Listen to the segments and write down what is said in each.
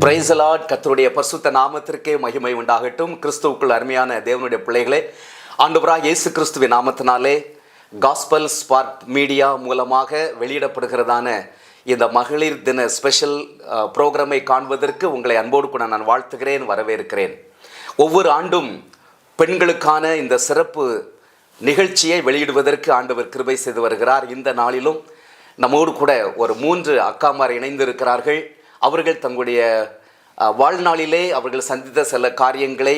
பிரைசலாட் கத்தருடைய பரிசுத்த நாமத்திற்கே மகிமை உண்டாகட்டும். கிறிஸ்துவுக்குள் அருமையான தேவனுடைய பிள்ளைகளே ஆண்டவராக இயேசு கிறிஸ்துவின் நாமத்தினாலே காஸ்பல் ஸ்பார்ட் மீடியா மூலமாக வெளியிடப்படுகிறதான இந்த மகளிர் தின ஸ்பெஷல் ப்ரோக்ராமை காண்பதற்கு உங்களை அன்போடு கூட நான் வாழ்த்துகிறேன் வரவேற்கிறேன். ஒவ்வொரு ஆண்டும் பெண்களுக்கான இந்த சிறப்பு நிகழ்ச்சியை வெளியிடுவதற்கு ஆண்டவர் கிருபை செய்து வருகிறார். இந்த நாளிலும் நம்மோடு கூட ஒரு மூன்று அக்காமார் இணைந்திருக்கிறார்கள். அவர்கள் தங்களுடைய வாழ்நாளிலே அவர்கள் சந்தித்த சில காரியங்களை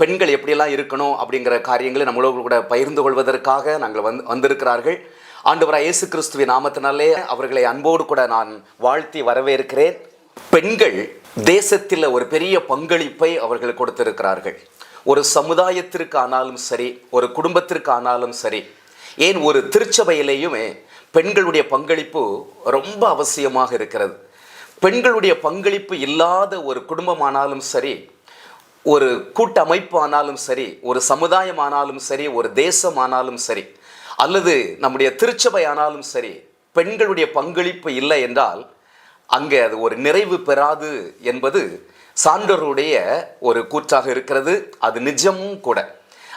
பெண்கள் எப்படியெல்லாம் இருக்கணும் அப்படிங்கிற காரியங்களை நம்மளோடு கூட பகிர்ந்து கொள்வதற்காக நாங்கள் வந்து வந்திருக்கிறார்கள். ஆண்டவராக இயேசு கிறிஸ்துவின் நாமத்தினாலே அவர்களை அன்போடு கூட நான் வாழ்த்தி வரவேற்கிறேன். பெண்கள் தேசத்தில் ஒரு பெரிய பங்களிப்பை அவர்கள் கொடுத்திருக்கிறார்கள். ஒரு சமுதாயத்திற்கு ஆனாலும் சரி ஒரு குடும்பத்திற்கு ஆனாலும் சரி ஏன் ஒரு திருச்சபையிலேயுமே பெண்களுடைய பங்களிப்பு ரொம்ப அவசியமாக இருக்கிறது. பெண்களுடைய பங்களிப்பு இல்லாத ஒரு குடும்பமானாலும் சரி ஒரு கூட்டமைப்பு ஆனாலும் சரி ஒரு சமுதாயம் ஆனாலும் சரி ஒரு தேசம் ஆனாலும் சரி அல்லது நம்முடைய திருச்சபை ஆனாலும் சரி பெண்களுடைய பங்களிப்பு இல்லை என்றால் அங்கே அது ஒரு நிறைவு பெறாது என்பது சான்றோருடைய ஒரு கூற்றாக இருக்கிறது. அது நிஜமும் கூட.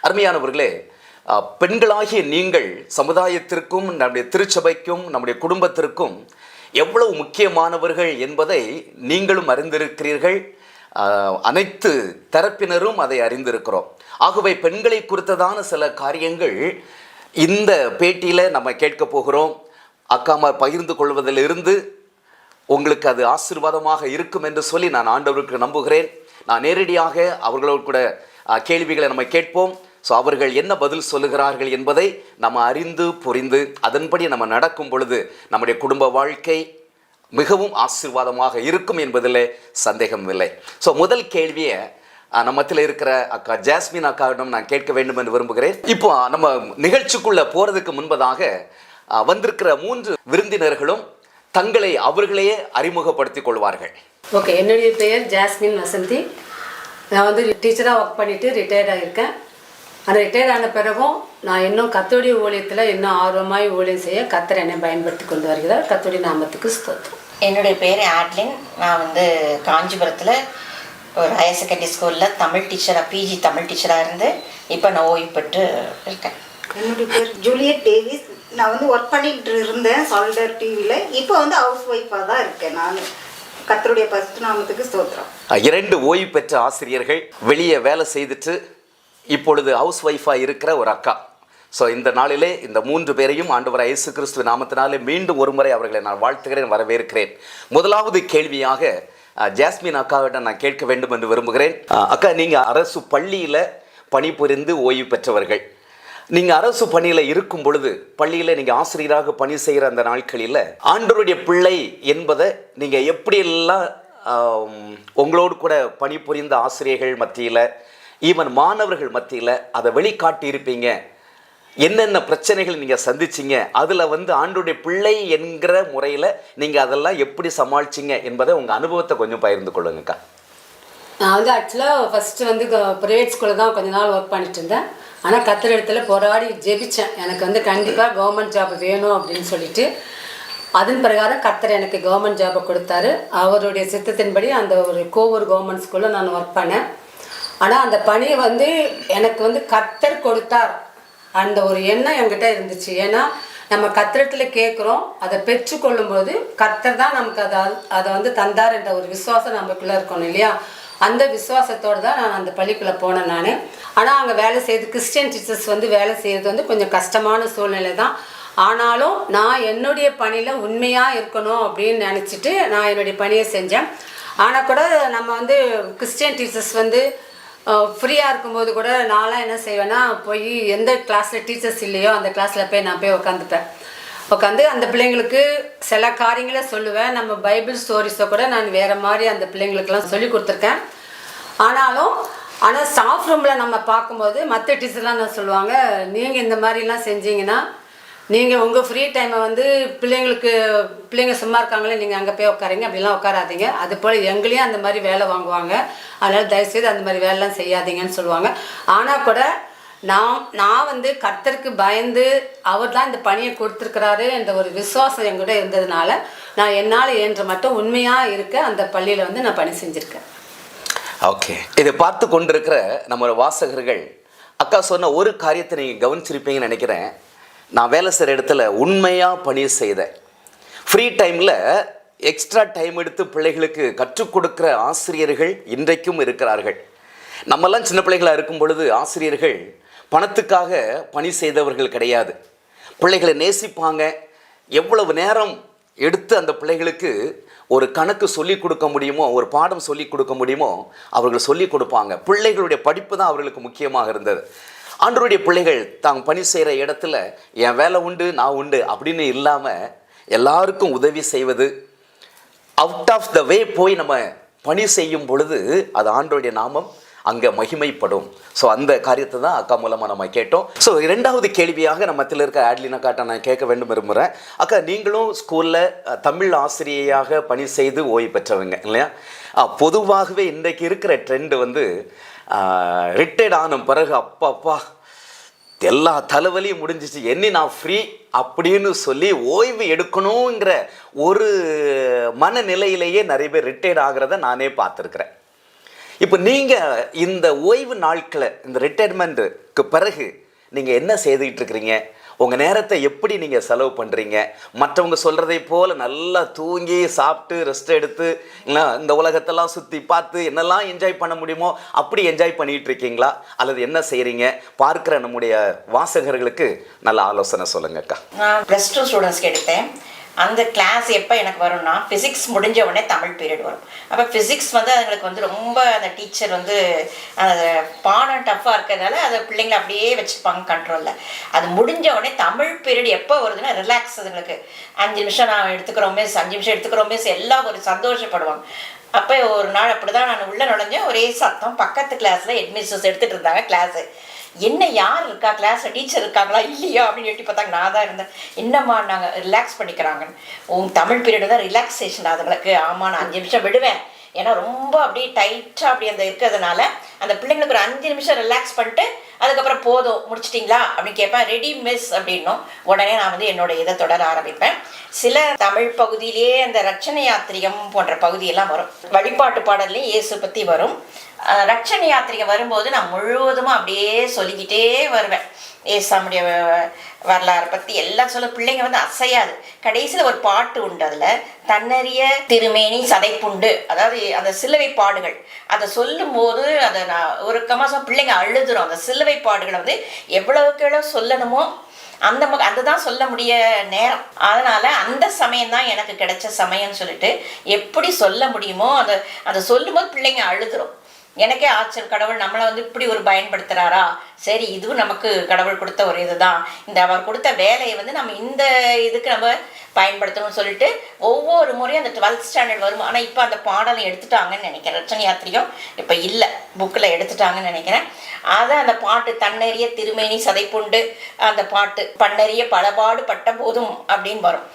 அருமையானவர்களே பெண்களாகிய நீங்கள் சமுதாயத்திற்கும் நம்முடைய திருச்சபைக்கும் நம்முடைய குடும்பத்திற்கும் எவ்வளவு முக்கியமானவர்கள் என்பதை நீங்களும் அறிந்திருக்கிறீர்கள். அனைத்து தரப்பினரும் அதை அறிந்திருக்கிறோம். ஆகவே பெண்களை குறித்ததான சில காரியங்கள் இந்த பேட்டியில் நம்ம கேட்க போகிறோம். அக்காமார் பகிர்ந்து கொள்வதிலிருந்து உங்களுக்கு அது ஆசீர்வாதமாக இருக்கும் என்று சொல்லி நான் ஆண்டவருக்கு நம்புகிறேன். நான் நேரடியாக அவர்களோடு கூட கேள்விகளை நம்ம கேட்போம். ஸோ அவர்கள் என்ன பதில் சொல்லுகிறார்கள் என்பதை நம்ம அறிந்து புரிந்து அதன்படி நம்ம நடக்கும் பொழுது நம்முடைய குடும்ப வாழ்க்கை மிகவும் ஆசீர்வாதமாக இருக்கும் என்பதில் சந்தேகம் இல்லை ஸோ முதல் கேள்வியை நம்மத்தில் நம்ம மத்தியில் இருக்கிற அக்கா ஜாஸ்மின் அக்காவிடம் நான் கேட்க வேண்டும் என்று விரும்புகிறேன். இப்போ நம்ம நிகழ்ச்சிக்குள்ளே போகிறதுக்கு முன்பதாக வந்திருக்கிற மூன்று விருந்தினர்களும் தங்களை அவர்களையே அறிமுகப்படுத்திக் கொள்வார்கள். ஓகே என்னுடைய பெயர் ஜாஸ்மின் வசந்தி. நான் வந்து டீச்சராக ஒர்க் பண்ணிவிட்டு ரிட்டையர்ட் ஆகியிருக்கேன் ஆனால் ரிட்டையர்ட் ஆன பிறகும் நான் இன்னும் கத்தோடைய ஊழியத்தில் இன்னும் ஆர்வமாய் ஊழியம் செய்ய கத்தர் என்னை பயன்படுத்தி கொண்டு வருகிறார். கத்தோடைய நாமத்துக்கு ஸ்தோத்திரம். என்னுடைய பேர் ஆட்லின். நான் வந்து காஞ்சிபுரத்தில் ஒரு ஹையர் செகண்டரி ஸ்கூலில் தமிழ் டீச்சராக பிஜி தமிழ் டீச்சராக இருந்து இப்போ நான் ஓய்வு பெற்று இருக்கேன். என்னுடைய பேர் ஜூலியட் டேவிஸ். நான் வந்து ஒர்க் பண்ணிட்டு இருந்தேன் சால்டர் டிவியில் இப்போ வந்து ஹவுஸ் ஒய்ஃபாக தான் இருக்கேன் நான். கத்தருடைய பரிசுத்த நாமத்துக்கு ஸ்தோத்திரம். இரண்டு ஓய்வு பெற்ற ஆசிரியர்கள் வெளியே வேலை செய்துட்டு இப்பொழுது ஹவுஸ் ஒய்ஃபாக இருக்கிற ஒரு அக்கா. ஸோ இந்த நாளிலே இந்த மூன்று பேரையும் ஆண்டவர் இயேசு கிறிஸ்துவ நாமத்தினாலே மீண்டும் ஒருமுறை அவர்களை நான் வாழ்த்துகிறேன் வரவேற்கிறேன். முதலாவது கேள்வியாக ஜாஸ்மின் அக்காவிடம் நான் கேட்க வேண்டும் என்று விரும்புகிறேன். அக்கா நீங்கள் அரசு பள்ளியில் பணிபுரிந்து ஓய்வு பெற்றவர்கள். நீங்கள் அரசு பணியில் இருக்கும் பொழுது பள்ளியில் நீங்கள் ஆசிரியராக பணி செய்கிற அந்த நாட்களில் ஆண்டவருடைய பிள்ளை என்பதை நீங்கள் எப்படியெல்லாம் உங்களோடு கூட பணிபுரிந்த ஆசிரியர்கள் மத்தியில் ஈவன் மாணவர்கள் மத்தியில் அதை வெளிக்காட்டி இருப்பீங்க என்னென்ன பிரச்சனைகள் நீங்கள் சந்திச்சீங்க அதில் வந்து ஆண்டுடைய பிள்ளை என்கிற முறையில் நீங்கள் அதெல்லாம் எப்படி சமாளிச்சீங்க என்பதை உங்கள் அனுபவத்தை கொஞ்சம் பகிர்ந்து கொள்ளுங்கக்கா. நான் வந்து ஆக்சுவலாக ஃபஸ்ட்டு வந்து ப்ரைவேட் ஸ்கூலில் தான் கொஞ்ச நாள் ஒர்க் பண்ணிட்டு இருந்தேன். ஆனால் கத்திர இடத்துல போராடி ஜெபித்தேன் எனக்கு வந்து கண்டிப்பாக கவர்மெண்ட் ஜாப் வேணும் அப்படின்னு சொல்லிட்டு. அதன் பிரகாரம் கத்தர் எனக்கு கவர்மெண்ட் ஜாபை கொடுத்தாரு. அவருடைய சித்தத்தின்படி அந்த ஒரு கோவூர் கவர்மெண்ட் ஸ்கூலில் நான் ஒர்க் பண்ணேன். ஆனால் அந்த பணியை வந்து எனக்கு வந்து கத்தர் கொடுத்தார். அந்த ஒரு எண்ணம் என்கிட்ட இருந்துச்சு. ஏன்னா நம்ம கத்திரத்தில் கேட்குறோம் அதை பெற்றுக்கொள்ளும்போது கத்தர் தான் நமக்கு அதை அதை வந்து தந்தார் என்ற ஒரு விசுவாசம் நமக்குள்ளே இருக்கணும் இல்லையா? அந்த விசுவாசத்தோடு தான் நான் அந்த பள்ளிக்குள்ளே போனேன் நான். ஆனால் அங்கே வேலை செய்து கிறிஸ்டியன் டீச்சர்ஸ் வந்து வேலை செய்கிறது வந்து கொஞ்சம் கஷ்டமான சூழ்நிலை தான். ஆனாலும் நான் என்னுடைய பணியில் உண்மையாக இருக்கணும் அப்படின்னு நினச்சிட்டு நான் என்னுடைய பணியை செஞ்சேன். ஆனால் கூட நம்ம வந்து கிறிஸ்டியன் டீச்சர்ஸ் வந்து ஃப்ரீயாக இருக்கும்போது கூட நான்லாம் என்ன செய்வேன்னா போய் எந்த கிளாஸில் டீச்சர்ஸ் இல்லையோ அந்த கிளாஸில் போய் நான் போய் உட்காந்துப்பேன் உட்காந்து அந்த பிள்ளைங்களுக்கு சில காரியங்களை சொல்லுவேன். நம்ம பைபிள் ஸ்டோரிஸை கூட நான் வேறு மாதிரி அந்த பிள்ளைங்களுக்கெல்லாம் சொல்லி கொடுத்துருக்கேன். ஆனாலும் ஆனால் ஸ்டாஃப் ரூமில் நம்ம பார்க்கும்போது மற்ற டீச்சர்லாம் என்ன சொல்லுவாங்க நீங்கள் இந்த மாதிரிலாம் செஞ்சீங்கன்னா நீங்கள் உங்கள் ஃப்ரீ டைமை வந்து பிள்ளைங்களுக்கு பிள்ளைங்க சும்மா இருக்காங்களே நீங்கள் அங்கே போய் உட்காரீங்க அப்படிலாம் உட்காராதீங்க அது போல் எங்களையும் அந்த மாதிரி வேலை வாங்குவாங்க. அதனால் தயவுசெய்து அந்த மாதிரி வேலைலாம் செய்யாதீங்கன்னு சொல்லுவாங்க. ஆனால் கூட நான் நான் வந்து கர்த்தருக்கு பயந்து அவர் தான் இந்த பணியை கொடுத்துருக்கிறாரு என்ற ஒரு விசுவாசம் என்கிட்ட இருந்ததுனால நான் என்னால் இயன்ற மட்டும் உண்மையாக இருக்க அந்த பள்ளியில் வந்து நான் பணி செஞ்சுருக்கேன். ஓகே இதை பார்த்து கொண்டிருக்கிற நம்ம வாசகர்கள் அக்கா சொன்ன ஒரு காரியத்தை நீங்கள் கவனிச்சிருப்பீங்கன்னு நினைக்கிறேன். நான் வேலை செய்கிற இடத்துல உண்மையாக பணி செய்தேன். ஃப்ரீ டைமில் எக்ஸ்ட்ரா டைம் எடுத்து பிள்ளைகளுக்கு கற்றுக் கொடுக்குற ஆசிரியர்கள் இன்றைக்கும் இருக்கிறார்கள். நம்மெல்லாம் சின்ன பிள்ளைகளாக இருக்கும் பொழுது ஆசிரியர்கள் பணத்துக்காக பணி செய்தவர்கள் கிடையாது. பிள்ளைகளை நேசிப்பாங்க. எவ்வளவு நேரம் எடுத்து அந்த பிள்ளைகளுக்கு ஒரு கணக்கு சொல்லி கொடுக்க முடியுமோ ஒரு பாடம் சொல்லி கொடுக்க முடியுமோ அவர்கள் சொல்லி கொடுப்பாங்க. பிள்ளைகளுடைய படிப்பு தான் அவர்களுக்கு முக்கியமாக இருந்தது. ஆண்டருடைய பிள்ளைகள் தாங்க பணி செய்கிற இடத்துல என் வேலை உண்டு நான் உண்டு அப்படின்னு இல்லாமல் எல்லாருக்கும் உதவி செய்வது அவுட் ஆஃப் த வே போய் நம்ம பணி செய்யும் பொழுது அது ஆண்டோடைய நாமம் அங்கே மகிமைப்படும். ஸோ அந்த காரியத்தை தான் அக்கா மூலமாக நம்ம கேட்டோம். ஸோ இரண்டாவது கேள்வியாக நம்ம மத்தியில் இருக்க ஆட்லினா காட்ட நான் கேட்க வேண்டும் விரும்புகிறேன் அக்கா நீங்களும் ஸ்கூலில் தமிழ் ஆசிரியையாக பணி செய்து ஓய்வு பெற்றவங்க இல்லையா? பொதுவாகவே இன்றைக்கு இருக்கிற ட்ரெண்டு வந்து ரிட்டையர்ட் ஆன பிறகு அப்பா அப்பா எல்லா தலைவலியும் முடிஞ்சிச்சு. என்ன நான் ஃப்ரீ அப்படின்னு சொல்லி ஓய்வு எடுக்கணுங்கிற ஒரு மனநிலையிலேயே நிறைய பேர் ரிட்டையர்ட் ஆகிறத நானே பார்த்துருக்குறேன். இப்போ நீங்கள் இந்த ஓய்வு நாட்களை இந்த ரிட்டையர்மெண்ட்டுக்கு பிறகு நீங்கள் என்ன செய்துக்கிட்டு இருக்கிறீங்க? உங்கள் நேரத்தை எப்படி நீங்கள் செலவு பண்ணுறீங்க மற்றவங்க சொல்கிறதை போல் நல்லா தூங்கி சாப்பிட்டு ரெஸ்ட் எடுத்து இல்லை இந்த உலகத்தெல்லாம் சுற்றி பார்த்து என்னெல்லாம் என்ஜாய் பண்ண முடியுமோ அப்படி என்ஜாய் பண்ணிகிட்டு இருக்கீங்களா அல்லது என்ன செய்கிறீங்க பார்க்குற நம்முடைய வாசகர்களுக்கு நல்ல ஆலோசனை சொல்லுங்கக்கா. நான் ப்ளஸ் டூ ஸ்டூடெண்ட்ஸ்க்கு எடுத்தேன் அந்த கிளாஸ் எப்போ எனக்கு வரும்னா ஃபிசிக்ஸ் முடிஞ்ச உடனே தமிழ் பீரியட் வரும். அப்போ ஃபிசிக்ஸ் வந்து அதுங்களுக்கு வந்து ரொம்ப அந்த டீச்சர் வந்து அந்த பாடம் டஃப்பாக இருக்கிறதுனால அதை பிள்ளைங்களை அப்படியே வச்சுப்பாங்க கண்ட்ரோலில் அது முடிஞ்ச உடனே தமிழ் பீரியட் எப்போ வருதுன்னா ரிலாக்ஸ் அதுங்களுக்கு. அஞ்சு நிமிஷம் நான் எடுத்துக்கிறோம் மிஸ் அஞ்சு நிமிஷம் எடுத்துக்கிறோம் மிஸ் எல்லாம் ஒரு சந்தோஷப்படுவாங்க. அப்போ ஒரு நாள் அப்படி தான் நான் உள்ளே நுழைஞ்சேன் ஒரே சத்தம். பக்கத்து கிளாஸில் ஹெட்மிஸ்டர்ஸ் எடுத்துகிட்டு இருந்தாங்க கிளாஸு என்ன யார் இருக்கா? கிளாஸில் டீச்சர் இருக்காங்களா? இல்லையா? அப்படின்னு எட்டி பார்த்தாங்க. நான் தான் இருந்தேன். என்னம்மா நாங்கள் ரிலாக்ஸ் பண்ணிக்கிறாங்கன்னு. உன் தமிழ் பீரியட் தான் ரிலாக்ஸேஷன் அதுங்களுக்கு ஆமாம் நான் அஞ்சு நிமிஷம் விடுவேன். ஏன்னா ரொம்ப அப்படியே டைட்டாக அப்படி அந்த இருக்கிறதுனால அந்த பிள்ளைங்களுக்கு ஒரு அஞ்சு நிமிஷம் ரிலாக்ஸ் பண்ணிட்டு அதுக்கப்புறம் போதும் முடிச்சிட்டிங்களா? அப்படின்னு கேட்பேன். ரெடி மிஸ் அப்படின்னும். உடனே நான் வந்து என்னோட இதை தொடர ஆரம்பிப்பேன். சில தமிழ் பகுதியிலேயே அந்த ரட்சண யாத்திரியம் போன்ற பகுதியெல்லாம் வரும். வழிபாட்டு பாடல்லையும் இயேசு பற்றி வரும். ரட்சண யாத்திரிகை வரும்போது நான் முழுவதுமாக அப்படியே சொல்லிக்கிட்டே வருவேன். ஏசாமுடைய வரலாறு பற்றி எல்லாம் சொல்ல பிள்ளைங்க வந்து அசையாது. கடைசியில் ஒரு பாட்டு உண்டு அதில். தன்னறிய திருமேனி சதைப்புண்டு. அதாவது அந்த சிலுவை பாடுகள். அதை சொல்லும்போது அதை நான் ஒரு கமாசம் பிள்ளைங்க அழுதுரும். அந்த சிலுவை பாடுகளை வந்து எவ்வளவுக்கு எவ்வளவு சொல்லணுமோ அந்த ம அதுதான் சொல்ல முடிய நேரம். அதனால அந்த சமயம் தான் எனக்கு கிடைச்ச சமயம்னு சொல்லிட்டு எப்படி சொல்ல முடியுமோ அதை அதை சொல்லும்போது பிள்ளைங்க அழுதுரும். எனக்கே ஆச்சரியம் கடவுள் நம்மளை வந்து இப்படி ஒரு பயன்படுத்துகிறாரா சரி இதுவும் நமக்கு கடவுள் கொடுத்த ஒரு இதுதான். இந்த அவர் கொடுத்த வேலையை வந்து நம்ம இந்த இதுக்கு நம்ம பயன்படுத்தணும்னு சொல்லிட்டு ஒவ்வொரு முறையும் அந்த டுவெல்த் ஸ்டாண்டர்ட் வரும். ஆனால் இப்போ அந்த பாடலை எடுத்துட்டாங்கன்னு நினைக்கிறேன். ரச்சனை யாத்திரியும் இப்போ இல்லை. புக்கில் எடுத்துட்டாங்கன்னு நினைக்கிறேன். அதை அந்த பாட்டு தன்னறிய திருமேனி சதைப்புண்டு அந்த பாட்டு பண்ணறிய பலபாடு பட்ட போதும் அப்படின்னு வரும்.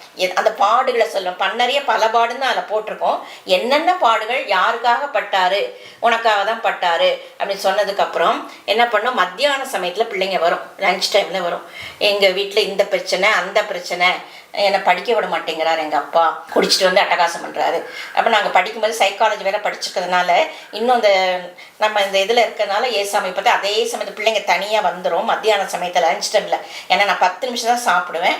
அந்த பாடுகளை சொல்லும் பண்ணறிய பலபாடுன்னு அதில் போட்டிருக்கோம். என்னென்ன பாடுகள் யாருக்காக பட்டாரு? உனக்காக தான் பட்டாரு? அப்படின்னு சொன்னதுக்கப்புறம் என்ன பண்ணோம்? மத்தியான சமயத்தில் பிள்ளைங்க வரும். லஞ்ச் டைமில் வரும். எங்கள் வீட்டில் இந்த பிரச்சனை அந்த பிரச்சனை என்னை படிக்க விட மாட்டேங்கிறார் எங்கள் அப்பா. குடிச்சிட்டு வந்து அட்டகாசம் பண்ணுறாரு அப்போ நாங்கள் படிக்கும்போது சைக்காலஜி வேற படிச்சிருக்கிறதுனால இன்னும் அந்த நம்ம இந்த இதில் இருக்கிறதுனால ஏசாமி பார்த்து அதே சமயத்து பிள்ளைங்க தனியாக வந்துடும் மத்தியான சமயத்தில் லஞ்ச் டைமில் ஏன்னா நான் பத்து நிமிஷம் தான் சாப்பிடுவேன்.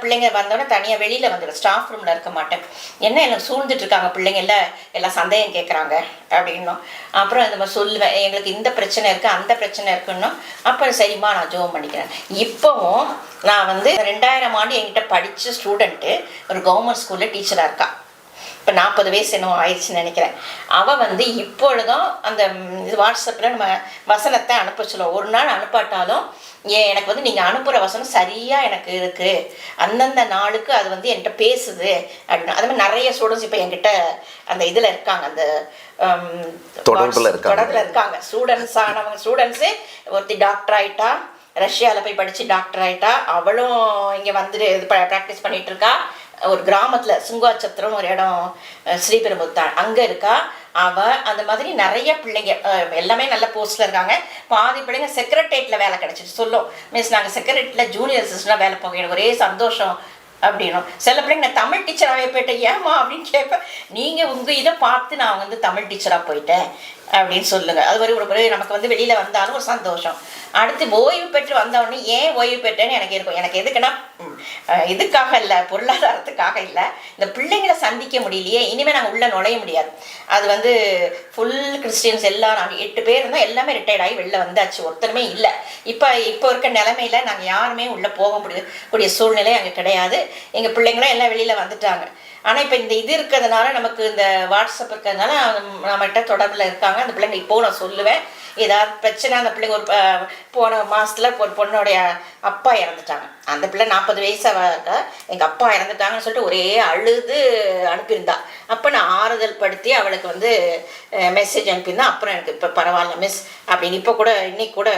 பிள்ளைங்க வந்தோடனே தனியாக வெளியில் வந்துடும் ஸ்டாஃப் ரூமில் இருக்க மாட்டேன். என்ன எனக்கு சூழ்ந்துட்டு இருக்காங்க பிள்ளைங்க? எல்லாம் எல்லாம் சந்தேகம் கேட்குறாங்க அப்படின்னும். அப்புறம் இந்த மாதிரி சொல்லுவேன். எங்களுக்கு இந்த பிரச்சனை இருக்குது அந்த பிரச்சனை இருக்குன்னும். அப்புறம் சரிம்மா நான் ஜோம் பண்ணிக்கிறேன். இப்போவும் நான் வந்து ரெண்டாயிரம் ஆண்டு என்கிட்ட படித்த ஸ்டூடெண்ட்டு ஒரு கவர்மெண்ட் ஸ்கூலில் டீச்சராக இருக்கா. இப்போ நாற்பது வயசு என்னவோ ஆயிடுச்சுன்னு நினைக்கிறேன். அவள் வந்து இப்பொழுதும் அந்த இது வாட்ஸ்அப்பில் நம்ம வசனத்தை அனுப்ப சொல்லுவோம் ஒரு நாள் அனுப்பாட்டாலும் ஏன் எனக்கு வந்து நீங்கள் அனுப்புகிற வசனம் சரியாக எனக்கு இருக்குது அந்தந்த நாளுக்கு அது வந்து என்கிட்ட பேசுது. அப்படின்னு அது மாதிரி நிறைய ஸ்டூடெண்ட்ஸ் இப்போ என்கிட்ட அந்த இதில் இருக்காங்க. அந்த தொடர்புல இருக்காங்க. ஸ்டூடெண்ட்ஸ் ஆனவங்க ஸ்டூடெண்ட்ஸு ஒருத்தி டாக்டர் ஆயிட்டா ரஷ்யாவில் போய் படித்து டாக்டர் ஆகிட்டா அவளும் இங்கே வந்துட்டு இது ப்ராக்டிஸ் பண்ணிகிட்டு இருக்கா. ஒரு கிராமத்தில் சுங்காச்சத்திரம் ஒரு இடம் ஸ்ரீபெரும்புத்தான் அங்கே இருக்கா? அவள் அந்த மாதிரி நிறைய பிள்ளைங்க எல்லாமே நல்ல போஸ்ட்டில் இருக்காங்க. பாதி பிள்ளைங்க செக்ரட்டேட்டில் வேலை கிடச்சிட்டு சொல்லும் மிஸ் நாங்கள் செக்ரட்டரியில் ஜூனியர் அசிஸ்டண்டாக வேலை போக எனக்கு ஒரே சந்தோஷம் அப்படின்னும் சில பிள்ளைங்க நான் தமிழ் டீச்சராகவே போயிட்டேன். ஏமா அப்படின்னு கேட்பேன் நீங்கள் உங்கள் இதை பார்த்து நான் வந்து தமிழ் டீச்சராக போயிட்டேன். அப்படின்னு சொல்லுங்க. அது மாதிரி ஒரு நமக்கு வந்து வெளியில் வந்தாலும் ஒரு சந்தோஷம். அடுத்து ஓய்வு பெற்று வந்தவொடனே ஏன் ஓய்வு பெற்றேன்னு எனக்கு இருக்கும். எனக்கு எதுக்குன்னா இதுக்காக இல்லை பொருளாதாரத்துக்காக இல்லை. இந்த பிள்ளைங்களை சந்திக்க முடியலையே இனிமேல் நாங்கள் உள்ளே நுழைய முடியாது. அது வந்து ஃபுல் கிறிஸ்டியன்ஸ் எல்லாம் நாங்கள் எட்டு பேர் இருந்தால் எல்லாமே ரிட்டையர்ட் ஆகி வெளில வந்தாச்சு. ஒருத்தருமே இல்லை. இப்போ இப்போ இருக்க நிலமையில நாங்கள் யாருமே உள்ளே போக முடிய கூடிய சூழ்நிலை அங்கே கிடையாது. எங்கள் பிள்ளைங்களும் எல்லாம் வெளியில் வந்துட்டாங்க. ஆனால் இப்போ இந்த இது இருக்கிறதுனால நமக்கு இந்த வாட்ஸ்அப் இருக்கிறதுனால நம்மகிட்ட தொடர்பில் இருக்காங்க. அந்த பிள்ளைங்க இப்போவும் நான் சொல்லுவேன். ஏதாவது பிரச்சனை அந்த பிள்ளைங்க ஒரு போன மாதத்தில் ஒரு பொண்ணுடைய அப்பா இறந்துட்டாங்க. அந்த பிள்ளை நாற்பது வயசாக எங்கள் அப்பா இறந்துட்டாங்கன்னு சொல்லிட்டு ஒரே அழுது அனுப்பியிருந்தா. அப்போ நான் ஆறுதல் படுத்தி அவளுக்கு வந்து மெசேஜ் அனுப்பியிருந்தேன். அப்புறம் எனக்கு இப்போ பரவாயில்ல மிஸ் அப்படின்னு இப்போ கூட இன்னைக்கு கூட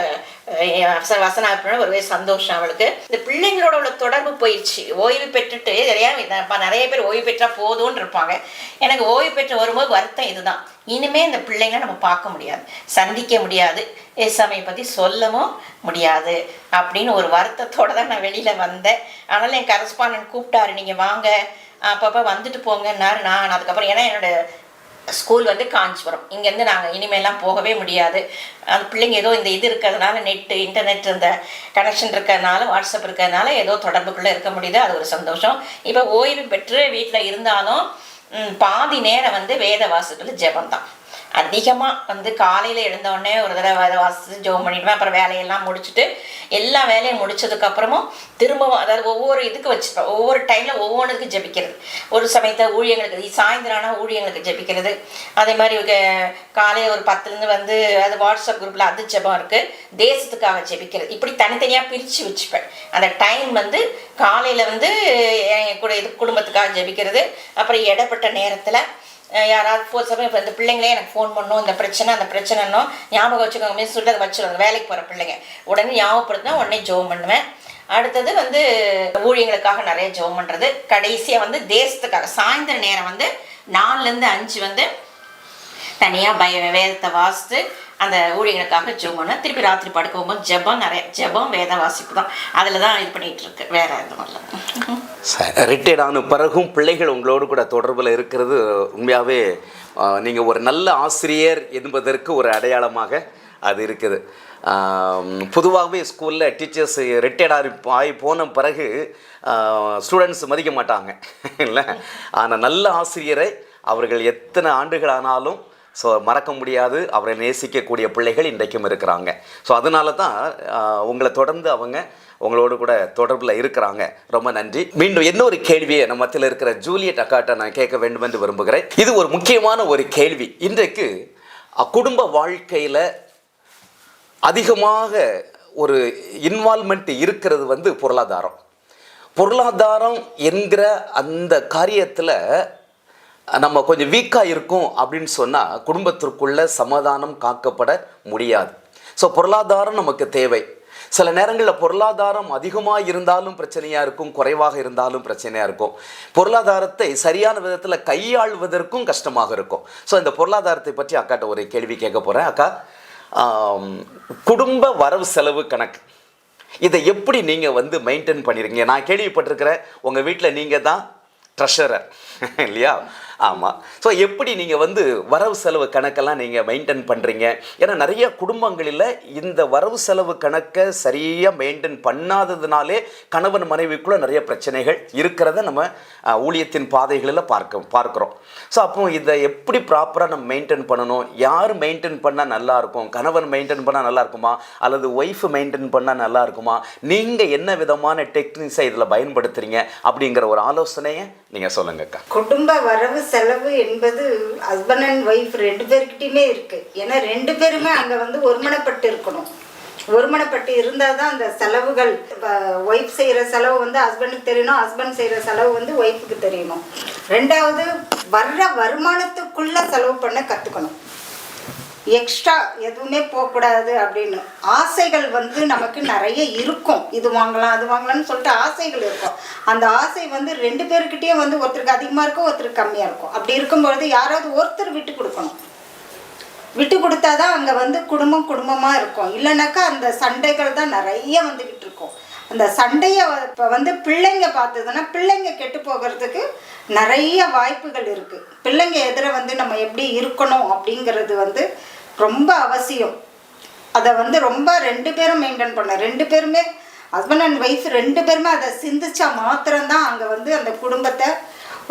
அஹ், வசனம் ஒரே சந்தோஷம் அவளுக்கு. இந்த பிள்ளைங்களோட உள்ள தொடர்பு போயிடுச்சு. ஓய்வு பெற்றுட்டு நிறையா நிறைய பேர் ஓய்வு பெற்றால் போதும்னு இருப்பாங்க. எனக்கு ஓய்வு பெற்று வரும்போது வருத்தம் இதுதான். இனிமே இந்த பிள்ளைங்களை நம்ம பார்க்க முடியாது. சந்திக்க முடியாது. ஏசாமியை பற்றி சொல்லவும் முடியாது. அப்படின்னு ஒரு வருத்தத்தோட தான் நான் வெளியில் வந்தேன். அதனால் என் கரஸ்பாண்டன்ட் கூப்பிட்டாரு நீங்கள் வாங்க. அப்பப்போ வந்துட்டு போங்கன்னாரு நான். அதுக்கப்புறம் ஏன்னா என்னோட ஸ்கூல் வந்து காஞ்சிபுரம். இங்கேருந்து நாங்கள் இனிமேலாம் போகவே முடியாது. அந்த பிள்ளைங்க ஏதோ இந்த இது இருக்கிறதுனால நெட்டு இன்டர்நெட் இந்த கனெக்ஷன் இருக்கிறதுனால வாட்ஸ்அப் இருக்கிறதுனால ஏதோ தொடர்புக்குள்ளே இருக்க முடியுது. அது ஒரு சந்தோஷம். இப்போ ஓய்வு பெற்று வீட்டில் இருந்தாலும் பாதி நேரம் வந்து வேத வாசத்தில் ஜெபம் தான் அதிகமாக வந்து காலையில் எழுந்தோடனே ஒரு தடவை அதை வாசித்து ஜோம் பண்ணிடுவேன். அப்புறம் வேலையெல்லாம் முடிச்சுட்டு எல்லா வேலையும் முடிச்சதுக்கப்புறமும் திரும்பவும் அதாவது ஒவ்வொரு இதுக்கு வச்சுப்பேன் ஒவ்வொரு டைமில் ஒவ்வொன்றுக்கு ஜெபிக்கிறது. ஒரு சமயத்தை ஊழியங்களுக்கு சாயந்தரம் ஆனால் ஊழியங்களுக்கு ஜெபிக்கிறது. அதே மாதிரி காலையில் ஒரு பத்துலேருந்து வந்து அது வாட்ஸ்அப் குரூப்பில் அது ஜபம் இருக்குது தேசத்துக்காக ஜெபிக்கிறது. இப்படி தனித்தனியாக பிரித்து வச்சுப்பேன். அந்த டைம் வந்து காலையில் வந்து என் கூட இது குடும்பத்துக்காக ஜெபிக்கிறது. அப்புறம் இடப்பட்ட நேரத்தில் யாராவது ஃபோன் சமயம் இப்போ இந்த பிள்ளைங்களே எனக்கு ஃபோன் பண்ணும் இந்த பிரச்சனை அந்த பிரச்சனைனோ ஞாபகம் வச்சுக்கோங்க மீன் சொல்லிட்டு அதை வச்சுருவாங்க. வேலைக்கு போகிற பிள்ளைங்க. உடனே ஞாபகப்படுத்தினா உடனே ஜோம் பண்ணுவேன். அடுத்தது வந்து ஊழியங்களுக்காக நிறைய ஜோம் பண்ணுறது கடைசியாக வந்து தேசத்துக்காக சாயந்தர நேரம் வந்து நாலுலேருந்து அஞ்சு வந்து தனியாக பய வேதத்தை வாசித்து அந்த ஊழியர்களுக்காக ஜெபம் பண்ணுவேன் திருப்பி ராத்திரி படுக்க போகும்போது ஜெபம் நிறைய ஜெபம் வேத வாசிப்பு தான் அதில் தான் இது பண்ணிகிட்டு இருக்கு. வேற எதுவும் இல்லை. ரிட்டையர்ட் ஆன பிறகும் பிள்ளைகள் உங்களோடு கூட தொடர்பில் இருக்கிறது உண்மையாகவே நீங்கள் ஒரு நல்ல ஆசிரியர் என்பதற்கு ஒரு அடையாளமாக அது இருக்குது. பொதுவாகவே ஸ்கூலில் டீச்சர்ஸ் ரிட்டையர்ட் ஆகி ஆகி போன பிறகு ஸ்டூடெண்ட்ஸ் மதிக்க மாட்டாங்க. இல்லை? ஆனால் நல்ல ஆசிரியரை அவர்கள் எத்தனை ஆண்டுகள் ஆனாலும் ஸோ மறக்க முடியாது. அவரை நேசிக்கக்கூடிய பிள்ளைகள் இன்றைக்கும் இருக்கிறாங்க. ஸோ அதனால தான் உங்களை தொடர்ந்து அவங்க உங்களோடு கூட தொடர்பில் இருக்கிறாங்க. ரொம்ப நன்றி. மீண்டும் இன்னொரு கேள்வியை நம்ம மத்தியில் இருக்கிற ஜூலியட் அக்காட்டை நான் கேட்க வேண்டும் என்று விரும்புகிறேன். இது ஒரு முக்கியமான ஒரு கேள்வி. இன்றைக்கு குடும்ப வாழ்க்கையில் அதிகமாக ஒரு இன்வால்மெண்ட் இருக்கிறது வந்து பொருளாதாரம். பொருளாதாரம் என்கிற அந்த காரியத்தில் நம்ம கொஞ்சம் வீக்காக இருக்கும் அப்படின்னு சொன்னால் குடும்பத்திற்குள்ளே சமாதானம் காக்கப்பட முடியாது. ஸோ பொருளாதாரம் நமக்கு தேவை. சில நேரங்களில் பொருளாதாரம் அதிகமாக இருந்தாலும் பிரச்சனையாக இருக்கும் குறைவாக இருந்தாலும் பிரச்சனையாக இருக்கும். பொருளாதாரத்தை சரியான விதத்தில் கையாள்வதற்கும் கஷ்டமாக இருக்கும். ஸோ இந்த பொருளாதாரத்தை பற்றி அக்காட்ட ஒரு கேள்வி கேட்க போகிறேன் அக்கா குடும்ப வரவு செலவு கணக்கு. இதை எப்படி நீங்கள் வந்து மெயின்டைன் பண்ணிருக்கீங்க? நான் கேள்விப்பட்டிருக்கிறேன் உங்கள் வீட்டில் நீங்கள் தான் ட்ரெஷரர் இல்லையா? ஆமாம் ஸோ எப்படி நீங்கள் வந்து வரவு செலவு கணக்கெல்லாம் நீங்கள் மெயின்டைன் பண்ணுறீங்க ஏன்னா நிறைய குடும்பங்களில் இந்த வரவு செலவு கணக்கை சரியாக மெயின்டைன் பண்ணாததுனாலே கணவன் மனைவிக்குள்ளே நிறைய பிரச்சனைகள் இருக்கிறத நம்ம ஊழியத்தின் பாதைகளில் பார்க்க பார்க்குறோம். ஸோ அப்போ இதை எப்படி ப்ராப்பராக நம்ம மெயின்டைன் பண்ணணும்? யார் மெயின்டைன் பண்ணால் நல்லாயிருக்கும் கணவன் மெயின்டைன் பண்ணால் நல்லா இருக்குமா? அல்லது ஒய்ஃப் மெயின்டைன் பண்ணால் நல்லா இருக்குமா? நீங்கள் என்ன விதமான டெக்னிக்ஸை இதில் பயன்படுத்துகிறீங்க அப்படிங்கிற ஒரு ஆலோசனையை நீங்கள் சொல்லுங்கக்கா. குடும்ப வரவு செலவு என்பது ஹஸ்பண்ட் அண்ட் ஒய்ஃப் ரெண்டு பேர்கிட்டயுமே இருக்கு. ஏன்னா ரெண்டு பேருமே அங்க வந்து ஒருமனப்பட்டு இருக்கணும். ஒருமனப்பட்டு இருந்தால் தான் அந்த செலவுகள் ஒய்ஃப் செய்கிற செலவு வந்து ஹஸ்பண்டுக்கு தெரியணும் ஹஸ்பண்ட் செய்கிற செலவு வந்து ஒய்ஃபுக்கு தெரியணும். ரெண்டாவது வர்ற வருமானத்துக்குள்ள செலவு பண்ண கற்றுக்கணும் எக்ஸ்ட்ரா எதுவுமே போகக்கூடாது அப்படின்னு. ஆசைகள் வந்து நமக்கு நிறைய இருக்கும். இது வாங்கலாம் அது வாங்கலாம்னு சொல்லிட்டு ஆசைகள் இருக்கும். அந்த ஆசை வந்து ரெண்டு பேருக்கிட்டேயே வந்து ஒருத்தருக்கு அதிகமாக இருக்கும் ஒருத்தருக்கு கம்மியாக இருக்கும். அப்படி இருக்கும்பொழுது யாராவது ஒருத்தர் விட்டு கொடுக்கணும். விட்டு கொடுத்தாதான் அங்கே வந்து குடும்பம் குடும்பமாக இருக்கும். இல்லைனாக்கா அந்த சண்டைகள் தான் நிறைய வந்துக்கிட்டு இருக்கும். அந்த சண்டையை இப்போ வந்து பிள்ளைங்க பார்த்ததுன்னா பிள்ளைங்க கெட்டு போகிறதுக்கு நிறைய வாய்ப்புகள் இருக்குது பிள்ளைங்க எதிர வந்து நம்ம எப்படி இருக்கணும் அப்படிங்கிறது வந்து ரொம்ப அவசியம். அதை வந்து ரொம்ப ரெண்டு பேரும் மெயின்டைன் பண்ண ரெண்டு பேருமே ஹஸ்பண்ட் அண்ட் ஒய்ஃப் ரெண்டு பேருமே அதை சிந்திச்சா மாத்திரம்தான் அங்கே வந்து அந்த குடும்பத்தை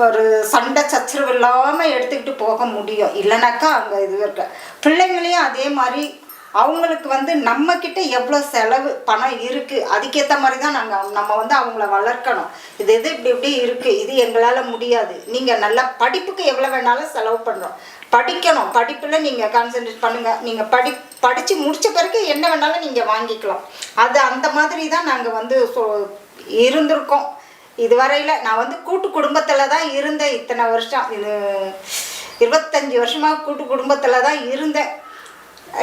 ஒரு சண்டை சச்சரவு இல்லாமல் எடுத்துக்கிட்டு போக முடியும். இல்லைனாக்கா அங்கே இது இருக்க பிள்ளைங்களையும் அதே மாதிரி அவங்களுக்கு வந்து நம்மக்கிட்ட எவ்வளோ செலவு பணம் இருக்குது அதுக்கேற்ற மாதிரி தான் நாங்கள் நம்ம வந்து அவங்கள வளர்க்கணும். இது இது இப்படி இப்படி இருக்குது இது எங்களால் முடியாது. நீங்கள் நல்லா படிப்புக்கு எவ்வளோ வேணாலும் செலவு பண்ணுறோம் படிக்கணும் படிப்பில் நீங்கள் கான்சென்ட்ரேட் பண்ணுங்கள் நீங்கள் படி படித்து முடித்த பிறகு என்ன வேணாலும் நீங்கள் வாங்கிக்கலாம். அது அந்த மாதிரி தான் நாங்கள் வந்து சொ இருந்திருக்கோம். இதுவரையில் நான் வந்து கூட்டு குடும்பத்தில் தான் இருந்தேன் இத்தனை வருஷம். இது இருபத்தஞ்சி வருஷமாக கூட்டு குடும்பத்தில் தான் இருந்தேன்.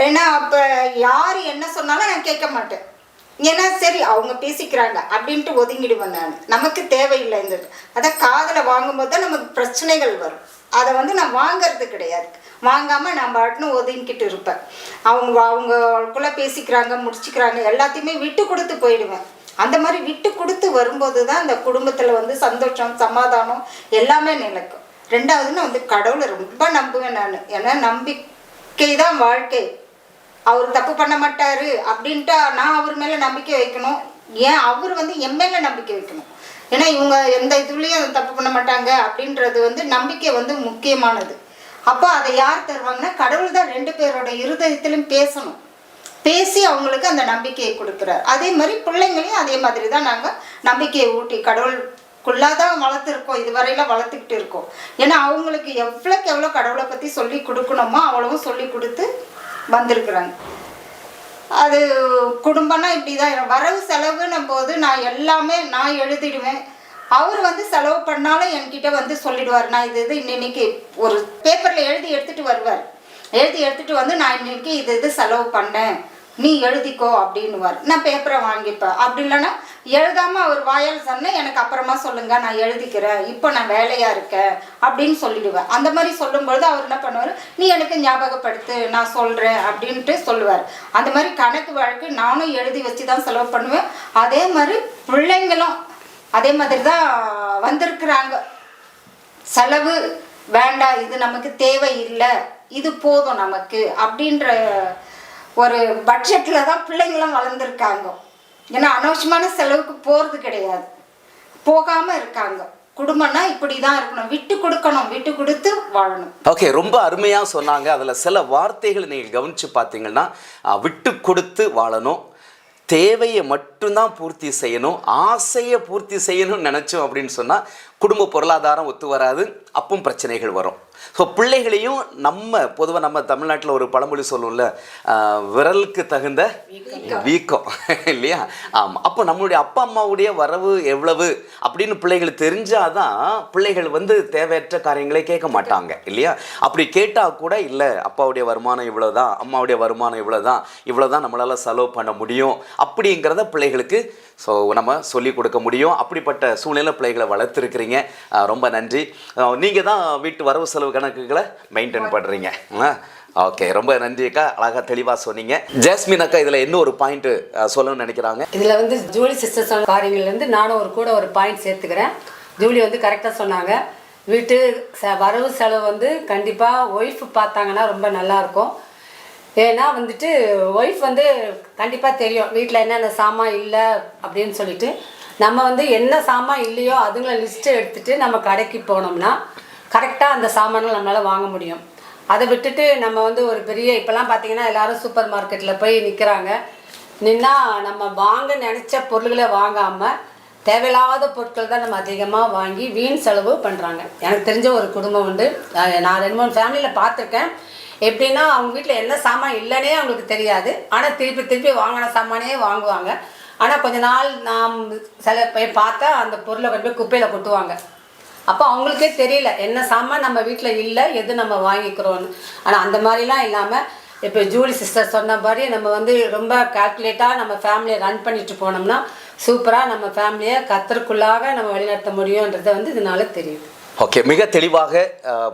ஏன்னா அப்போ யார் என்ன சொன்னாலும் நான் கேட்க மாட்டேன். ஏன்னா சரி அவங்க பேசிக்கிறாங்க அப்படின்ட்டு ஒதுங்கிடுவேன் நான். நமக்கு தேவையில்லை இந்த அதான் காதில் வாங்கும்போது தான் நமக்கு பிரச்சனைகள் வரும். அதை வந்து நான் வாங்கிறது கிடையாது. வாங்காமல் நான் பாட்டுன்னு ஒதுங்கிட்டு இருப்பேன். அவங்க அவங்களுக்குள்ளே பேசிக்கிறாங்க முடிச்சுக்கிறாங்க எல்லாத்தையுமே விட்டு கொடுத்து போயிடுவேன். அந்த மாதிரி விட்டு கொடுத்து வரும்போது தான் அந்த குடும்பத்தில் வந்து சந்தோஷம் சமாதானம் எல்லாமே நிலைக்கும். ரெண்டாவது நான் வந்து கடவுளை ரொம்ப நம்புவேன் நான். ஏன்னா நம்பிக்கை தான் வாழ்க்கை. அவர் தப்பு பண்ண மாட்டாரு அப்படின்ட்டு நான் அவர் மேலே நம்பிக்கை வைக்கணும். ஏன்? அவர் வந்து என் மேலே நம்பிக்கை வைக்கணும். ஏன்னா இவங்க எந்த இதுலேயும் தப்பு பண்ண மாட்டாங்க அப்படின்றது வந்து நம்பிக்கை வந்து முக்கியமானது. அப்போ அதை யார் தருவாங்கன்னா கடவுள் தான் ரெண்டு பேரோட இருதயத்திலும் பேசணும். பேசி அவங்களுக்கு அந்த நம்பிக்கையை கொடுக்குறார். அதே மாதிரி பிள்ளைங்களையும் அதே மாதிரி தான் நாங்கள் நம்பிக்கையை ஊட்டி கடவுளுக்குள்ளாக தான் வளர்த்துருக்கோம். இதுவரையில வளர்த்துக்கிட்டு இருக்கோம். ஏன்னா அவங்களுக்கு எவ்வளோக்கு எவ்வளோ கடவுளை பற்றி சொல்லி கொடுக்கணுமோ அவ்வளவும் சொல்லி கொடுத்து வந்திருக்கிறாங்க. அது குடும்பம்னா இப்படி தான் வரவு செலவுன்னும் போது நான் எல்லாமே நான் எழுதிடுவேன். அவர் வந்து செலவு பண்ணாலும் என்கிட்ட வந்து சொல்லிடுவார். நான் இது இது இன்னைக்கு ஒரு பேப்பரில் எழுதி எடுத்துகிட்டு வருவார். எழுதி எடுத்துகிட்டு வந்து நான் இன்னைக்கு இது இது செலவு பண்ணேன். நீ எழுதிக்கோ அப்படின்னுவார். நான் பேப்பரை வாங்கிப்பேன். அப்படி இல்லைன்னா எழுதாமல் அவர் வாயால் சொன்னேன் எனக்கு அப்புறமா சொல்லுங்க நான் எழுதிக்கிறேன். இப்போ நான் வேலையாக இருக்கேன். அப்படின்னு சொல்லிடுவேன் அந்த மாதிரி சொல்லும்பொழுது அவர் என்ன பண்ணுவார்? நீ எனக்கு ஞாபகப்படுத்து நான் சொல்கிறேன் அப்படின்ட்டு சொல்லுவார். அந்த மாதிரி கணக்கு வழக்கு நானும் எழுதி வச்சு தான் செலவு பண்ணுவேன். அதே மாதிரி பிள்ளைங்களும் அதே மாதிரி தான் வந்திருக்கிறாங்க. செலவு வேண்டாம் இது நமக்கு தேவை இல்லை இது போதும் நமக்கு அப்படின்ற ஒரு பட்ஜெட்டில் தான் பிள்ளைங்களும் வளர்ந்துருக்காங்க. ஏன்னா அனவசியமான செலவுக்கு போகிறது கிடையாது. போகாமல் இருக்காங்க. குடும்பம்னா இப்படி தான் இருக்கணும். விட்டு கொடுக்கணும். விட்டு கொடுத்து வாழணும். ஓகே ரொம்ப அருமையாக சொன்னாங்க. அதில் சில வார்த்தைகளை நீங்கள் கவனித்து பார்த்தீங்கன்னா விட்டு கொடுத்து வாழணும். தேவையை மட்டும்தான் பூர்த்தி செய்யணும். ஆசையை பூர்த்தி செய்யணும்னு நினச்சோம் அப்படின்னு சொன்னால் குடும்ப பொருளாதாரம் ஒத்து வராது. அப்பவும் பிரச்சனைகள் வரும். ஸோ பிள்ளைகளையும் நம்ம பொதுவாக நம்ம தமிழ்நாட்டில் ஒரு பழமொழி சொல்லுவோம்ல விரலுக்கு தகுந்த வீக்கம். இல்லையா? ஆமாம் அப்போ நம்மளுடைய அப்பா அம்மாவுடைய வரவு எவ்வளவு அப்படின்னு பிள்ளைகளுக்கு தெரிஞ்சாதான் பிள்ளைகள் வந்து தேவையற்ற காரியங்களை கேட்க மாட்டாங்க இல்லையா? அப்படி கேட்டால் கூட இல்லை அப்பாவுடைய வருமானம் இவ்வளோதான் அம்மாவுடைய வருமானம் இவ்வளோதான் இவ்வளோதான் நம்மளால் செலவு பண்ண முடியும். அப்படிங்கிறத பிள்ளைகளுக்கு ஸோ நம்ம சொல்லிக் கொடுக்க முடியும். அப்படிப்பட்ட சூழ்நிலை பிள்ளைகளை வளர்த்துருக்கிறீங்க. ரொம்ப நன்றி. நீங்கள் தான் வீட்டு வரவு செலவு கணக்குகளை மெயின்டைன் பண்ணுறீங்க ஓகே ரொம்ப நன்றி அக்கா. அழகாக தெளிவாக சொன்னீங்க. ஜாஸ்மின் அக்கா இதில் என்ன ஒரு பாயிண்ட் சொல்லணும்னு நினைக்கிறாங்க? இதில் வந்து ஜூலி சிஸ்டர் சொன்ன காரியங்கள்லேருந்து நானும் ஒரு கூட ஒரு பாயிண்ட் சேர்த்துக்கிறேன். ஜூலி வந்து கரெக்டாக சொன்னாங்க. வீட்டு ச வரவு செலவு வந்து கண்டிப்பாக ஒய்ஃப் பார்த்தாங்கன்னா ரொம்ப நல்லாயிருக்கும் ஏன்னா வந்துட்டு ஒய்ஃப் வந்து கண்டிப்பாக தெரியும் வீட்டில் என்னென்ன சாமான் இல்லை அப்படின்னு சொல்லிட்டு. நம்ம வந்து என்ன சாமான் இல்லையோ அதுங்களை லிஸ்ட்டு எடுத்துகிட்டு நம்ம கடைக்கு போனோம்னா கரெக்டாக அந்த சாமான்கள் நம்மளால் வாங்க முடியும். அதை விட்டுட்டு நம்ம வந்து ஒரு பெரிய இப்போல்லாம் பார்த்தீங்கன்னா எல்லோரும் சூப்பர் மார்க்கெட்டில் போய் நிற்கிறாங்க நின்னா நம்ம வாங்க நினச்ச பொருள்களை வாங்காமல் தேவையில்லாத பொருட்கள் தான் நம்ம அதிகமாக வாங்கி வீண் செலவு பண்ணுறாங்க எனக்கு தெரிஞ்ச ஒரு குடும்பம் உண்டு. நான் ரெண்டு மூணு ஃபேமிலியில் பார்த்துருக்கேன் எப்படின்னா அவங்க வீட்டில் என்ன சாமான் இல்லைன்னே அவங்களுக்கு தெரியாது. ஆனால் திருப்பி திருப்பி வாங்கின சாமானே வாங்குவாங்க. ஆனால் கொஞ்ச நாள் நாம் சில போய் பார்த்தா அந்த பொருளை கொண்டு போய் குப்பையில் கொட்டுவாங்க. அப்போ அவங்களுக்கே தெரியல என்ன சாமான் நம்ம வீட்டில் இல்லை எது நம்ம வாங்கிக்கிறோன்னு ஆனால் அந்த மாதிரிலாம் இல்லாமல் இப்போ ஜூலி சிஸ்டர் சொன்ன மாதிரி நம்ம வந்து ரொம்ப கால்குலேட்டாக நம்ம ஃபேமிலியை ரன் பண்ணிட்டு போனோம்னா சூப்பராக நம்ம ஃபேமிலியை கத்தருக்குள்ளாக நம்ம வழிநடத்த முடியுன்றதை வந்து இதனால தெரியுது. ஓகே மிக தெளிவாக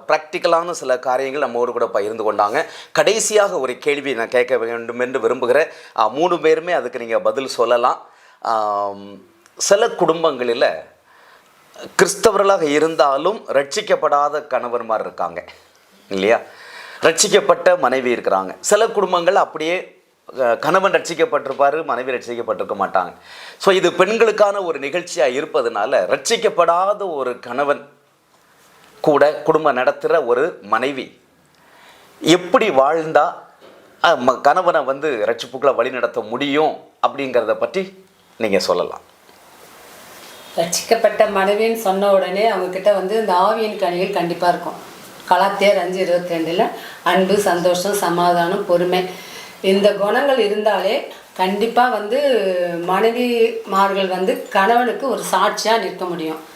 ப்ராக்டிக்கலான சில காரியங்கள் நம்மோடு கூட பகிர்ந்து கொண்டாங்க. கடைசியாக ஒரு கேள்வி நான் கேட்க வேண்டும் என்று விரும்புகிறேன். மூணு பேருமே அதுக்கு நீங்கள் பதில் சொல்லலாம். சில குடும்பங்களில் கிறிஸ்தவர்களாக இருந்தாலும் ரட்சிக்கப்படாத கணவன்மார் இருக்காங்க. இல்லையா? ரட்சிக்கப்பட்ட மனைவி இருக்கிறாங்க. சில குடும்பங்கள் அப்படியே கணவன் ரட்சிக்கப்பட்டிருப்பார் மனைவி ரட்சிக்கப்பட்டிருக்க மாட்டாங்க. ஸோ இது பெண்களுக்கான ஒரு நிகழ்ச்சியாக இருப்பதனால ரட்சிக்கப்படாத ஒரு கணவன் கூட குடும்பம் நடத்துகிற ஒரு மனைவி. எப்படி வாழ்ந்தா ம- கணவனை வந்து ரட்சிப்புக்களை வழி நடத்த முடியும் அப்படிங்கிறத பற்றி நீங்கள் சொல்லலாம். ரட்சிக்கப்பட்ட மனைவின்னு சொன்ன உடனே அவங்கக்கிட்ட வந்து இந்த ஆவியின் கணிகள் கண்டிப்பாக இருக்கும். கலாத்தியர் அஞ்சு இருபத்தி ரெண்டில் அன்பு சந்தோஷம் சமாதானம் பொறுமை. இந்த குணங்கள் இருந்தாலே கண்டிப்பாக வந்து மனைவிமார்கள் வந்து கணவனுக்கு ஒரு சாட்சியாக நிற்க முடியும்.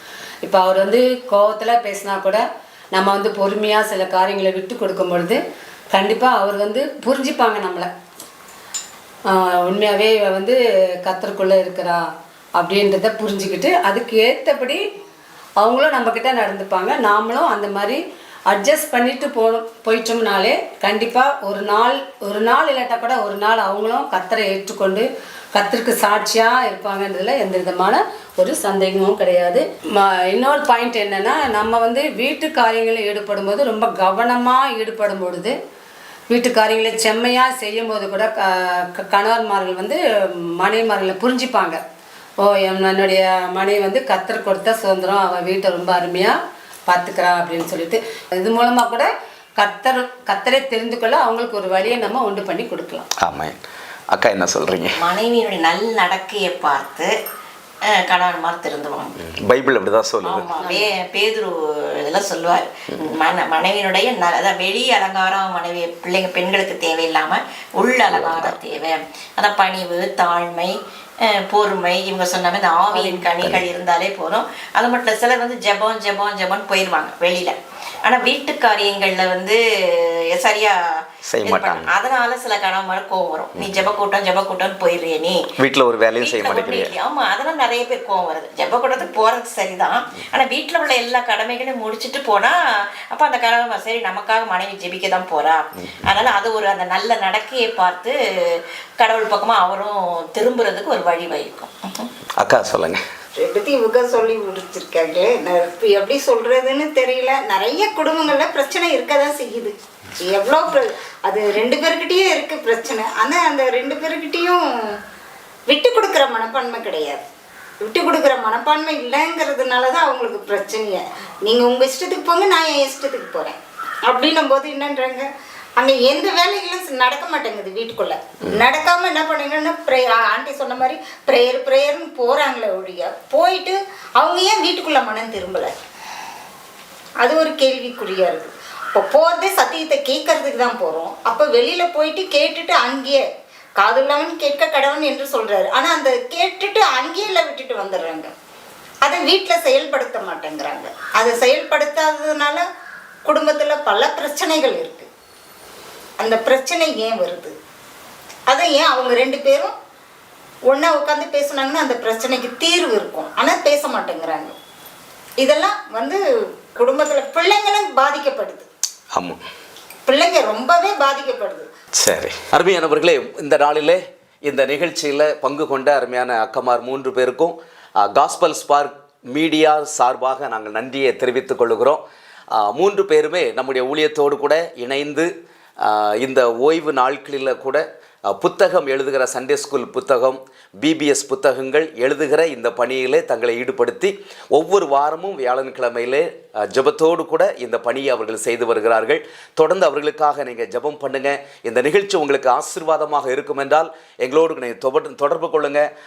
இப்போ அவர் வந்து கோவத்தில் பேசினா கூட நம்ம வந்து பொறுமையாக சில காரியங்களை விட்டு கொடுக்கும் பொழுது கண்டிப்பாக அவர் வந்து புரிஞ்சுப்பாங்க நம்மளை. உண்மையாகவே இவ வந்து கத்தருக்குள்ளே இருக்கிறா அப்படின்றத புரிஞ்சுக்கிட்டு அதுக்கு ஏற்றபடி அவங்களும் நம்மக்கிட்ட நடந்துப்பாங்க. நாமளும் அந்த மாதிரி அட்ஜஸ்ட் பண்ணிட்டு போகணும் போயிட்டோம்னாலே கண்டிப்பாக ஒரு நாள் ஒரு நாள் இல்லாட்டா கூட ஒரு நாள் அவங்களும் கத்தரை ஏற்றுக்கொண்டு கத்தருக்கு சாட்சியாக இருப்பாங்கன்றதுல எந்த விதமான ஒரு சந்தேகமும் கிடையாது. ம- இன்னொரு பாயிண்ட் என்னென்னா நம்ம வந்து வீட்டு காரியங்களில் ஈடுபடும் போது ரொம்ப கவனமாக ஈடுபடும் பொழுது வீட்டு காரியங்களை செம்மையாக செய்யும் போது கூட க க- கணவன்மார்கள் வந்து மனைவிமார்களை புரிஞ்சுப்பாங்க. ஓ என் என்னுடைய மனைவி வந்து கத்தர் கொடுத்த சுதந்திரம் அவள் வீட்டை ரொம்ப அருமையாக பார்த்துக்கிறா அப்படின்னு சொல்லிட்டு இது மூலமாக கூட கத்தர் கத்தரை தெரிந்து கொள்ள அவங்களுக்கு ஒரு வழியை நம்ம உண்டு பண்ணி கொடுக்கலாம். ஆமாம் அக்கா என்ன சொல்கிறீங்க மனைவியினுடைய நல் நடக்கையை பார்த்து கணவன்மார் திருந்துவாங்க. பைபிள் அப்படி தான் சொல்லுது பேதுரு இதெல்லாம் சொல்லுவார். மன மனைவியினுடைய அதான் வெளி அலங்காரம் மனைவி பிள்ளைங்க பெண்களுக்கு தேவையில்லாம உள் அலங்காரம். தேவை. அதான் பணிவு தாழ்மை பொறுமை இவங்க சொன்ன இந்த ஆவியின் கனிகள் இருந்தாலே போதும். அது மட்டும் சிலர் வந்து ஜெபம் ஜெபம் ஜெபம்னு போயிடுவாங்க வெளியில. ஆனா வீட்டு காரியங்கள்ல வந்து சரியா செய்ய மாட்டாங்க. அதனால சில கணவன் கோவம் வரும். நீ ஜெப கூட்டம் ஜெப கூட்டம்னு போயிடுறிய நீ. வீட்டில் ஒரு வேலையும் செய்ய மாட்டேங்கிறீங்க ஒண்ணும் இல்லையா? ஆமா அதெல்லாம் நிறைய பேர் கோவம் வருது. ஜெப கூட்டத்துக்கு போறது சரிதான். ஆனா வீட்ல உள்ள எல்லா கடமைகளையும் முடிச்சிட்டு போனா அப்ப அந்த கணவன் சரி நமக்காக மனைவி ஜெபிக்க தான் போறா. அதனால அது ஒரு அந்த நல்ல நடக்கையை பார்த்து கடவுள் பக்கமா அவரும் திரும்புறதுக்கு ஒரு வழி வகிக்கும். அக்கா சொல்லுங்க. ரெண்டுத்தையும் இவங்க சொல்லி முடிச்சிருக்காங்களே. நான் எப்படி சொல்கிறதுன்னு தெரியல. நிறைய குடும்பங்களில் பிரச்சனை இருக்க தான் செய்யுது. எவ்வளோ அது ரெண்டு பேர்கிட்டயே இருக்கு பிரச்சனை. ஆனால் அந்த ரெண்டு பேர்கிட்டையும் விட்டு கொடுக்குற மனப்பான்மை கிடையாது. விட்டு கொடுக்குற மனப்பான்மை இல்லைங்கிறதுனால தான் அவங்களுக்கு பிரச்சனையே. நீங்கள் உங்கள் இஷ்டத்துக்கு போங்க நான் என் இஷ்டத்துக்கு போகிறேன் அப்படின்னும் போது என்னன்றாங்க? அங்கே எந்த வேலைகளும் நடக்க மாட்டேங்குது வீட்டுக்குள்ள. நடக்காம என்ன பண்ணுங்கன்னா ப்ரே ஆண்டி சொன்ன மாதிரி ப்ரேயர் ப்ரேயர்னு போகிறாங்களே ஒழிய போயிட்டு அவங்க ஏன் வீட்டுக்குள்ள மனம் திரும்பலை? அது ஒரு கேள்விக்குறியா இருக்கு. இப்போ போகிறதே சத்தியத்தை கேட்கறதுக்கு தான் போகிறோம் அப்போ வெளியில் போயிட்டு கேட்டுட்டு அங்கேயே காதுள்ளவன் கேட்க கடவன் என்று சொல்றாரு. ஆனால் அந்த கேட்டுட்டு அங்கேயே இல்லை விட்டுட்டு வந்துடுறாங்க. அதை வீட்டில் செயல்படுத்த மாட்டேங்கிறாங்க. அதை செயல்படுத்தாததுனால குடும்பத்தில் பல பிரச்சனைகள் இருக்கு. அந்த பிரச்சனை ஏன் வருது? அதை ஏன் அவங்க ரெண்டு பேரும் ஒன்றா உட்காந்து பேசுனாங்கன்னா அந்த பிரச்சனைக்கு தீர்வு இருக்கும். ஆனால் பேச மாட்டேங்கிறாங்க. இதெல்லாம் வந்து குடும்பத்தில் பிள்ளைங்களும் பாதிக்கப்படுது. ஆமாம் பிள்ளைங்க ரொம்பவே பாதிக்கப்படுது. சரி. அருமையானவர்களே இந்த நாளிலே இந்த நிகழ்ச்சியில் பங்கு கொண்ட அருமையான அக்கமார் மூன்று பேருக்கும் காஸ்பல் ஸ்பார்க் மீடியா சார்பாக நாங்கள் நன்றியை தெரிவித்துக் கொள்கிறோம் மூன்று பேருமே நம்முடைய ஊழியத்தோடு கூட இணைந்து இந்த ஓய்வு நாட்களில் கூட புத்தகம் எழுதுகிற சண்டே ஸ்கூல் புத்தகம் பிபிஎஸ் புத்தகங்கள் எழுதுகிற இந்த பணியிலே தங்களை ஈடுபடுத்தி ஒவ்வொரு வாரமும் வியாழன்கிழமையிலே ஜபத்தோடு ஜெபத்தோடு கூட இந்த பணியை அவர்கள் செய்து வருகிறார்கள். தொடர்ந்து அவர்களுக்காக நீங்கள் ஜெபம் பண்ணுங்கள் இந்த நிகழ்ச்சி உங்களுக்கு ஆசீர்வாதமாக இருக்கும் என்றால் எங்களோடு நீங்கள் தொடர்பு தொடர்பு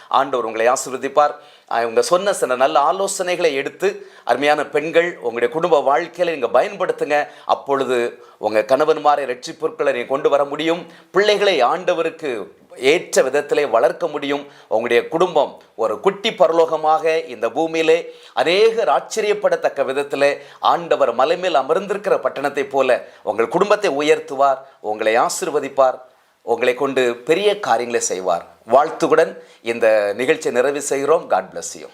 ஆண்டவர் உங்களை ஆசீர்வதிப்பார். அவங்க சொன்ன சில நல்ல ஆலோசனைகளை எடுத்து அருமையான பெண்கள் உங்களுடைய குடும்ப வாழ்க்கையில் நீங்கள் பயன்படுத்துங்க. அப்பொழுது உங்கள் கணவன்மாரை ரட்சிப்பொருட்களை நீங்கள் கொண்டு வர முடியும். பிள்ளைகளை ஆண்டவருக்கு ஏற்ற விதத்திலே வளர்க்க முடியும். உங்களுடைய குடும்பம் ஒரு குட்டி பரலோகமாக இந்த பூமியிலே அநேகர் ஆச்சரியப்படத்தக்க விதத்தில் ஆண்டவர் மலைமேல் அமர்ந்திருக்கிற பட்டணத்தைப் போல உங்கள் குடும்பத்தை உயர்த்துவார் உங்களை ஆசிர்வதிப்பார் உங்களை கொண்டு பெரிய காரியங்களை செய்வார். வாழ்த்துடன் இந்த நிகழ்ச்சியை நிறைவு செய்கிறோம். God bless you